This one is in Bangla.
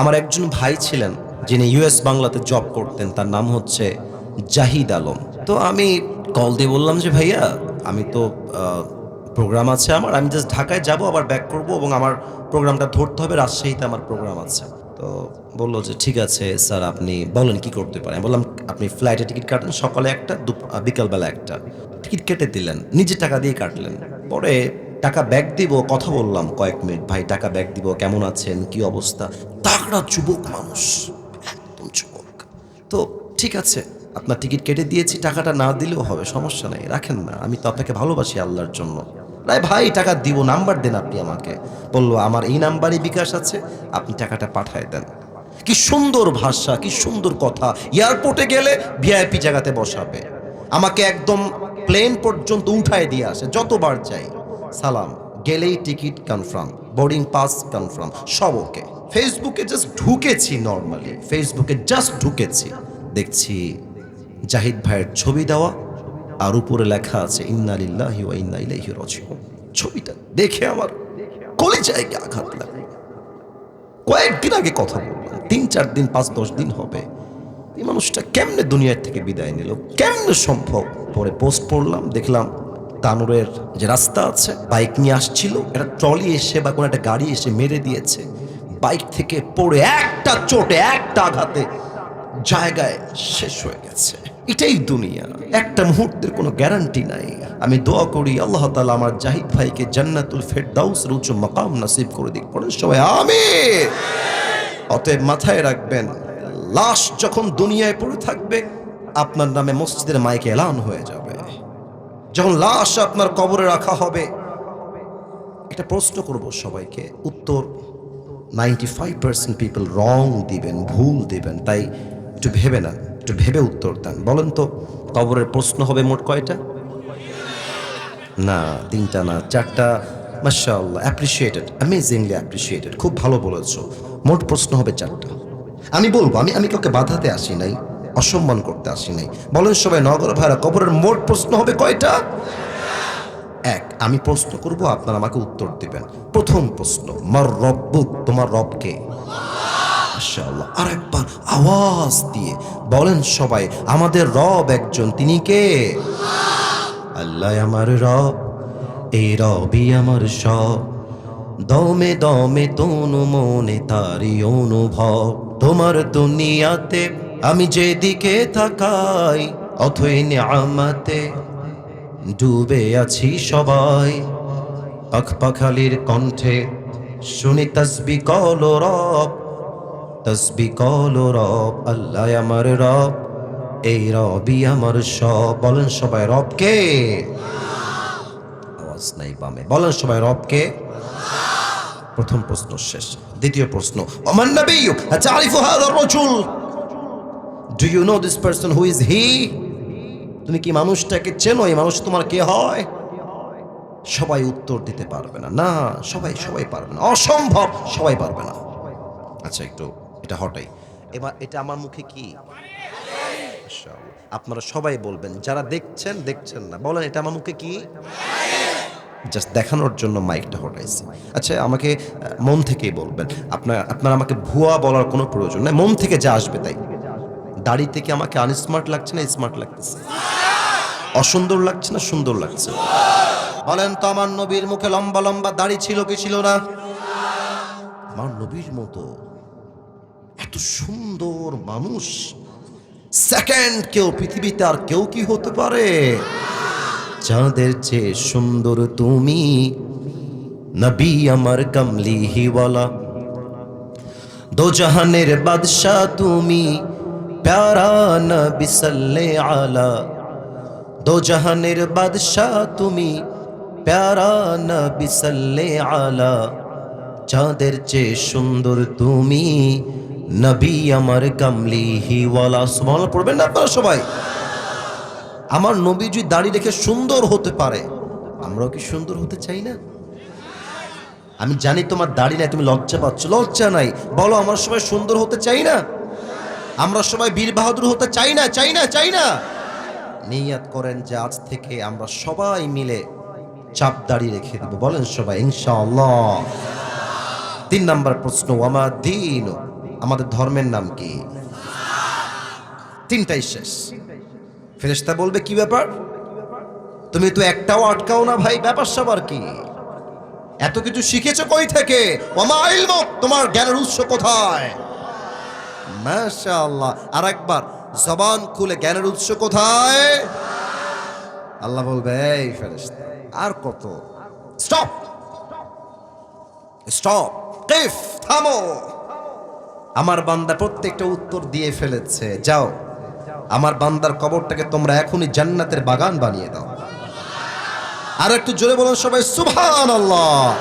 আমার একজন ভাই ছিলেন, যিনি ইউএস বাংলাতে জব করতেন, তার নাম হচ্ছে জাহিদ আলম। তো আমি কল দিয়ে বললাম যে, ভাইয়া, আমি তো প্রোগ্রাম আছে আমার, আমি জাস্ট ঢাকায় যাব, আবার ব্যাক করব এবং আমার প্রোগ্রামটা ধরতে হবে, রাজশাহীতে আমার প্রোগ্রাম আছে। তো বলল যে, ঠিক আছে, স্যার, আপনি বলেন কি করতে পারেন? বললাম, আপনি ফ্লাইটে টিকিট কাটেন সকালে একটা বিকালবেলা একটা। টিকিট কেটে দিলেন, নিজে টাকা দিয়ে কাটলেন। পরে টাকা ব্যাগ দিব, কথা বললাম কয়েক মিনিট ভাই, টাকা ব্যাগ দিব, কেমন আছেন? কি অবস্থা? তাকড়া যুবক মানুষ। একদম যুবক। তো ঠিক আছে, আপনার টিকিট কেটে দিয়েছি, টাকাটা না দিলেও হবে, সমস্যা নেই, রাখেন না, আমি তো আপনাকে ভালোবাসি আল্লাহর জন্য। রায় ভাই, টাকা দিব, নাম্বার দেন আপনি আমাকে। বলল, আমার এই নাম্বারই বিকাশ আছে, আপনি টাকাটা পাঠায় দেন। কি সুন্দর ভাষা, কি সুন্দর কথা। এয়ারপোর্টে গেলে ভিআইপি জায়গাতে বসাবে। আমাকে একদম প্লেন পর্যন্ত উঠায় দিয়ে আসে, যতবার যাই সালাম, গেলেই ticket confirm, boarding pass confirm, সব ওকে। ফেসবুকে জাস্ট ঢুকেছি নর্মালি ফেসবুকে জাস্ট ঢুকেছি। দেখছি জাহিদ ভাইয়ের ছবি দেওয়া, আর উপরে লেখা আছে ইন্নালিল্লাহি ওয়া ইন্না ইলাইহি রাজিউন। ছবিটা দেখে আমার কলিজায় আঘাত লাগে? কয়েকদিন আগে কথা বললাম, তিন চার দিন, পাঁচ দশ দিন হবে। এই মানুষটা কেমনে দুনিয়ার থেকে বিদায় নিল? কেমনে সম্ভব? পরে পোস্ট পড়লাম, দেখলাম তানুরের যে রাস্তা আছে, বাইক নিয়ে আসছিল, একটা ট্রলি এসে বা কোনো একটা গাড়ি এসে মেরে দিয়েছে। বাইক থেকে পড়ে একটা চোটে, একটা আঘাতে জায়গায় শেষ হয়ে গেছে। এটাই দুনিয়া। একটা মুহূর্তের কোনো গ্যারান্টি নাই। আমি দোয়া করি, আল্লাহ তাআলা আমার জাহিদ ভাইকে জান্নাতুল ফেরদাউস উচ্চ মাকাম নাসিব করে দিক। পড়েন সবাই আমি অতএব মাথায় রাখবেন, লাশ যখন দুনিয়ায় পড়ে থাকবে, আপনার নামে মসজিদের মাইকে এলান হয়ে যাবে। যখন লাশ আপনার কবরে রাখা হবে একটা প্রশ্ন করব সবাইকে। উত্তর ninety five percent people wrong দিবেন, ভুল দিবেন, তাই একটু ভেবে না, একটু ভেবে উত্তর দেন। বলেন তো, কবরের প্রশ্ন হবে মোট কয়টা? না, তিনটা না, চারটা, মাশাআল্লাহ অ্যাপ্রিসিয়েটেড অ্যামেজিংলি অ্যাপ্রিসিয়েটেড খুব ভালো বলেছ। মোট প্রশ্ন হবে চারটা। আমি বলব, আমি আমি কাউকে বাধাতে আসি নাই, অসম্মান করতে আসি নাই। বলেন সবাই, নগর ভাড়া, কবরের মোট প্রশ্ন হবে কয়টা? এক, আমি প্রশ্ন করব, আপনারা আমাকে উত্তর দিবেন। প্রথম প্রশ্ন, মার রব্বুক, তোমার রবকে? আর একবার আওয়াজ দিয়ে বলেন সবাই, আমাদের রব একজন, তিনি কে? আল্লাহ, আমার রব, এই রবি আমার সব। দমে দমে তনু মনে তারি অনুভব। তোমার দুনিয়াতে আমি যেদিকে তাকাই, অথই আমাতে ডুবে আছি সবাই। পাখ পাখালির কণ্ঠে শুনি তসবি কল রব, তসবি কল রব, আল্লাহ আমার রব, এই রবি আমার সব। বলেন সবাই রবকে আওয়াজ নাই বামে। বলেন সবাই রবকে প্রথম প্রশ্ন শেষ, দ্বিতীয় প্রশ্ন, ওমান নবিয়্যু আতারিফু হাযা রাজুল? Do you know this person who is he তুমি কি মানুষটাকে চেনো? এই মানুষ তোমার কে হয়? সবাই উত্তর দিতে পারবে না। না, সবাই সবাই পারবে না। অসম্ভব! সবাই পারবে না। আচ্ছা একটু এটা হটাই। এবার এটা আমার মুখে কি? আপনারা সবাই বলবেন, যারা দেখছেন দেখছেন না। বলেন, এটা আমার মুখে কি? জাস্ট দেখানোর জন্য মাইকটা হটাইছি। আচ্ছা আমাকে মন থেকেই বলবেন। আপনার আপনার আমাকে ভুয়া বলার কোনো প্রয়োজন নেই। মন থেকে যা আসবে তাই। দাড়ি থেকে আমাকে আনস্মার্ট লাগছে না স্মার্ট লাগতেছে। অসুন্দর লাগছে না সুন্দর লাগছে? বলেন তো আমার নবীর মুখে লম্বা লম্বা দাড়ি ছিল কি ছিল না? আমার নবীর মতো এত সুন্দর মানুষ সেকেন্ড কেউ পৃথিবীতে আর কেউ কি হতে পারে? চাঁদের চেয়ে সুন্দর তুমি, নবী আমার কমলি হিওয়ালা দো জাহানের বাদশাহ তুমি প্যারা নবী সাল্লে আলা। দো জাহানের বাদশাহ তুমি প্যারা নবী সাল্লে আলা। চাঁদের চেয়ে সুন্দর তুমি নবী আমার কামলি হিওয়ালা সুবহান পড়বেন না আপনারা সবাই? আমার নবী যদি দাড়ি রেখে সুন্দর হতে পারে। আমরাও কি সুন্দর হতে চাই না? আমি জানি তোমার দাড়ি নাই, তুমি লজ্জা পাচ্ছ। লজ্জা নাই। বলো, আমরা সবাই সুন্দর হতে চাই না? আমরা সবাই বীর বাহাদুর হতে চাই না চাই না চাই না। নিয়াত করেন যে আজ থেকে আমরা সবাই মিলে চাপ দাঁড়িয়ে রেখে দেবো। বলেন সবাই, ইনশাআল্লাহ। তিন নাম্বার প্রশ্ন, ওয়ামা দিন? আমাদের ধর্মের নাম কি? তিনটাই শেষ। ফেরেশতা বলবে, কি ব্যাপার? তুমি তো একটাও আটকাও না ভাই, ব্যাপার সবার কি? এত কিছু শিখেছো কই থেকে? তোমার জ্ঞানের উৎস কোথায়? জবান খুলে, জ্ঞানের উৎস কোথায়? আল্লাহ বলবে, এই আর কত? স্টপ স্টপ কিফ, থামো! আমার বান্দা প্রত্যেকটা উত্তর দিয়ে ফেলেছে। যাও, আমার বান্দার কবরটাকে তোমরা এখনই জান্নাতের বাগান বানিয়ে দাও। আর একটু জোরে বলুন সবাই, সুবহানাল্লাহ!